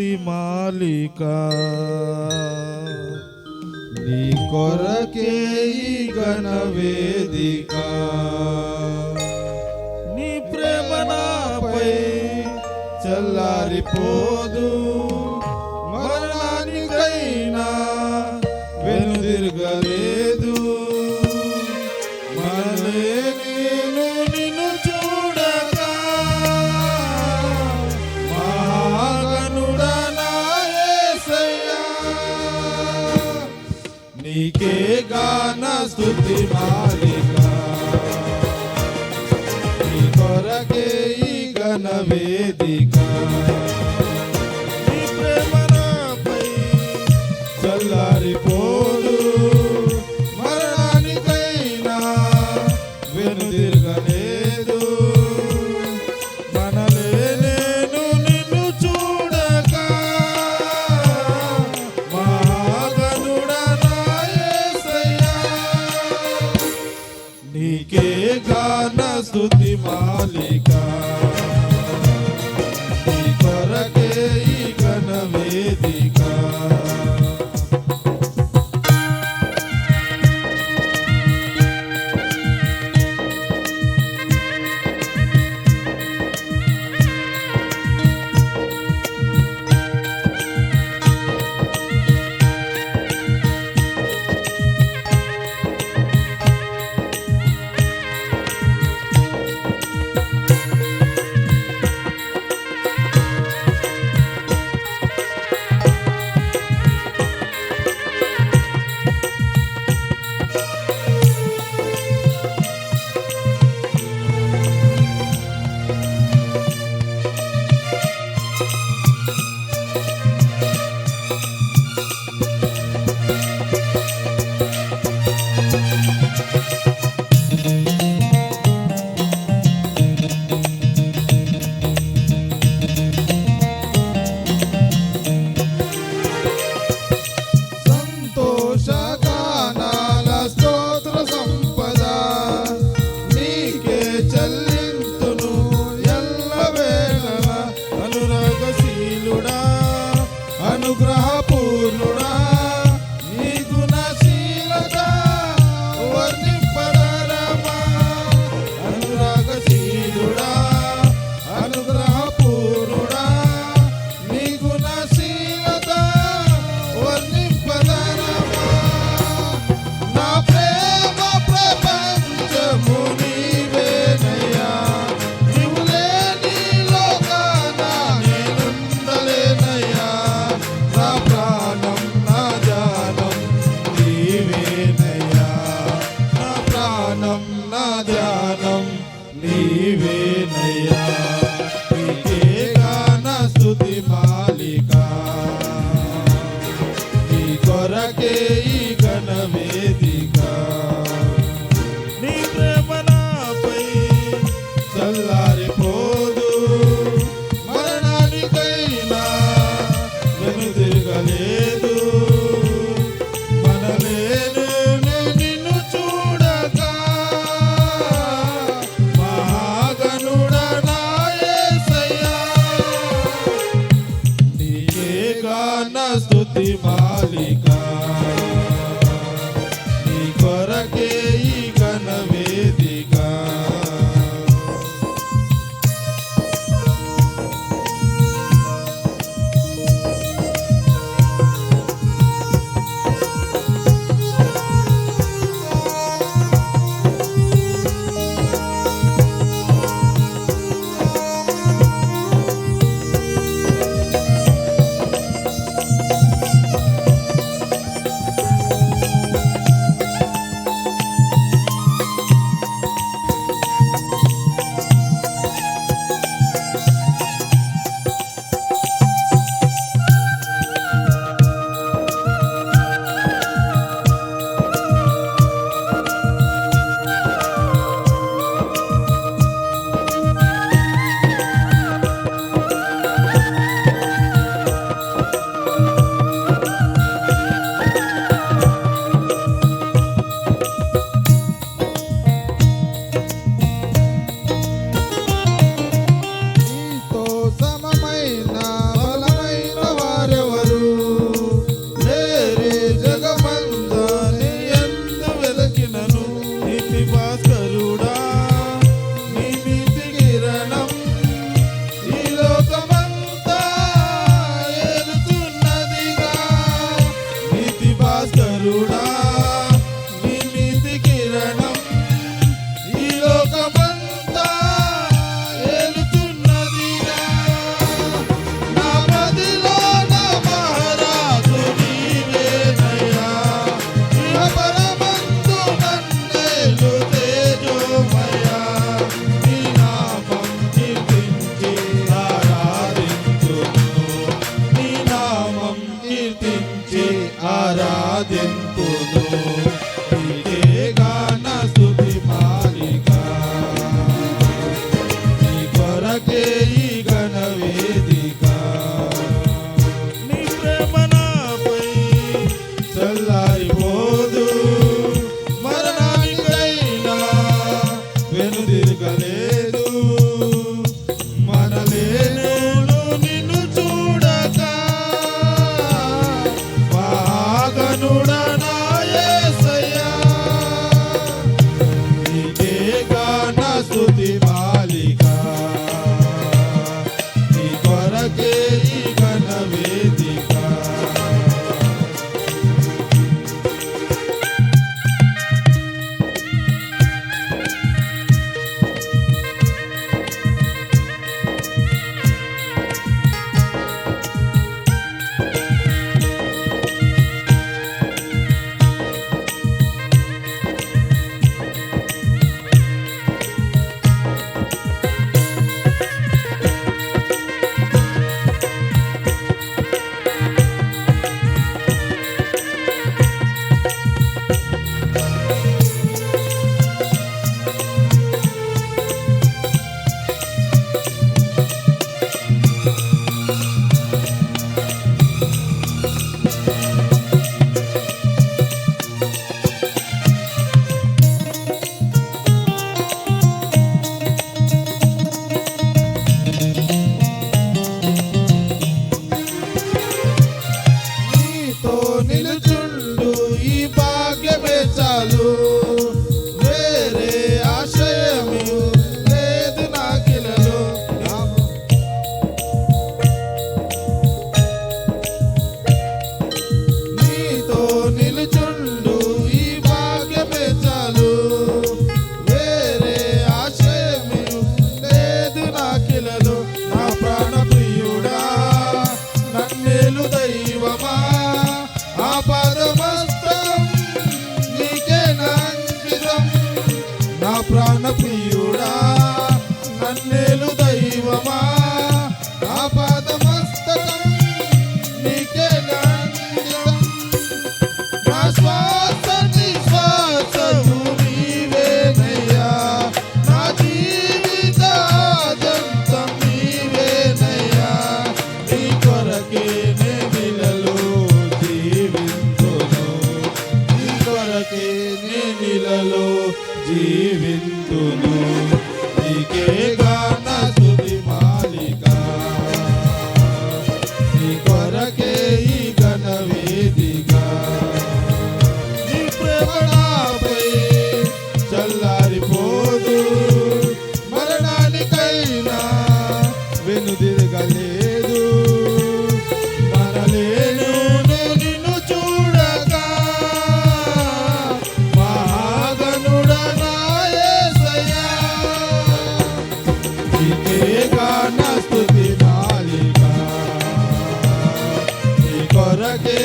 మాలిక. నీ కొరకే గణ వేదిక. నీ ప్రేమ నాపై చల్లారిపోదు. స్థుతి మాలిక నీ కొరకే ఈ ఘన వేదిక నీ ప్రేమ నాపై చల్లారిపోదు católica. pra ప్రాణ తిరగలేదు మరలేను నిన్ను చూడగా. మహాగనుడనాయసయా స్తుతి మాలిక కొరకే